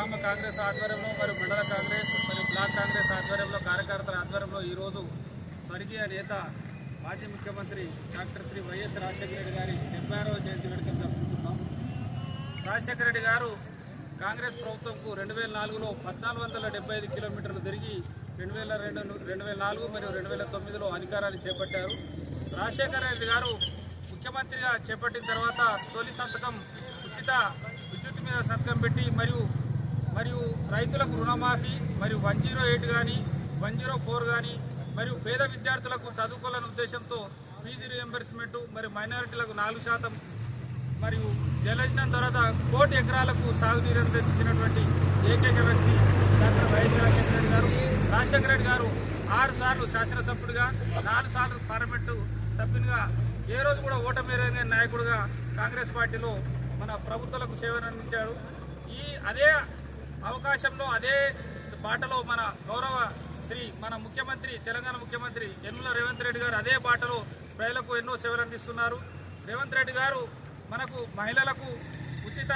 కాంగ్రెస్ ఆధ్వర్యంలో మరియు మండల కాంగ్రెస్ మరియు బ్లాక్ కాంగ్రెస్ ఆధ్వర్యంలో కార్యకర్తల ఆధ్వర్యంలో ఈరోజు స్వర్గీయ నేత మాజీ ముఖ్యమంత్రి డాక్టర్ శ్రీ వైఎస్ రాజశేఖర రెడ్డి గారి డెబ్బై ఆరవ జయంతి వేడుకలు జరుపుకుంటున్నాం. రాజశేఖర రెడ్డి గారు కాంగ్రెస్ ప్రభుత్వంకు రెండు వేల నాలుగులో పద్నాలుగు వందల డెబ్బై ఐదు కిలోమీటర్లు తిరిగి రెండు వేల రెండు రెండు వేల నాలుగు మరియు రెండు వేల తొమ్మిదిలో అధికారాలు చేపట్టారు. రాజశేఖర రెడ్డి గారు ముఖ్యమంత్రిగా చేపట్టిన తర్వాత తొలి సంతకం ఉచిత విద్యుత్ మీద సంతకం పెట్టి మరియు మరియు రైతులకు రుణమాఫీ మరియు వన్ జీరో ఎయిట్ కానీ వన్ జీరో ఫోర్ కానీ మరియు పేద విద్యార్థులకు చదువుకోవాలనే ఉద్దేశంతో ఫీజు రియంబర్స్మెంట్ మరియు మైనారిటీలకు నాలుగు శాతం మరియు జలజనం తర్వాత కోటి ఎకరాలకు సాగునీరు అందించినటువంటి ఏకైక వ్యక్తి డాక్టర్ వైఎస్ రాజశేఖర రెడ్డి గారు. రాజశేఖర రెడ్డి గారు ఆరు సార్లు శాసనసభ్యుడిగా నాలుగు సార్లు పార్లమెంటు సభ్యునిగా ఏ రోజు కూడా ఓటమి నాయకుడిగా కాంగ్రెస్ పార్టీలో మన ప్రభుత్వాలకు సేవలు అందించాడు. ఈ అదే అవకాశంలో అదే బాటలో మన గౌరవ శ్రీ మన ముఖ్యమంత్రి తెలంగాణ ముఖ్యమంత్రి యనుమల రేవంత్ రెడ్డి గారు అదే బాటలో ప్రజలకు ఎన్నో సేవలు అందిస్తున్నారు. రేవంత్ రెడ్డి గారు మనకు మహిళలకు ఉచిత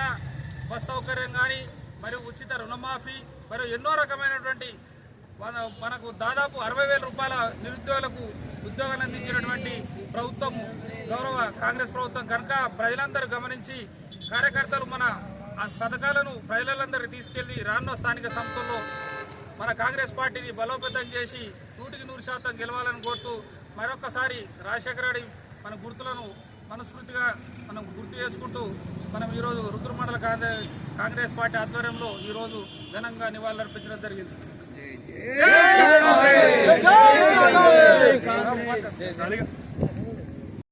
బస్ సౌకర్యం కానీ మరియు ఉచిత రుణమాఫీ మరియు ఎన్నో రకమైనటువంటి మన మనకు దాదాపు అరవై వేల రూపాయల నిరుద్యోగులకు ఉద్యోగాలు అందించినటువంటి ప్రభుత్వం గౌరవ కాంగ్రెస్ ప్రభుత్వం కనుక ప్రజలందరూ గమనించి కార్యకర్తలు మన ఆ పథకాలను ప్రజలందరికీ తీసుకెళ్ళి రానున్న స్థానిక సంస్థల్లో మన కాంగ్రెస్ పార్టీని బలోపేతం చేసి నూటికి నూరు శాతం గెలవాలని కోరుతూ మరొకసారి రాజశేఖర రెడ్డి మన గుర్తులను మనస్ఫూర్తిగా మనం గుర్తు చేసుకుంటూ మనం ఈరోజు రుద్రమండల కాంగ్రెస్ కాంగ్రెస్ పార్టీ ఆధ్వర్యంలో ఈరోజు ఘనంగా నివాళులర్పించడం జరిగింది జై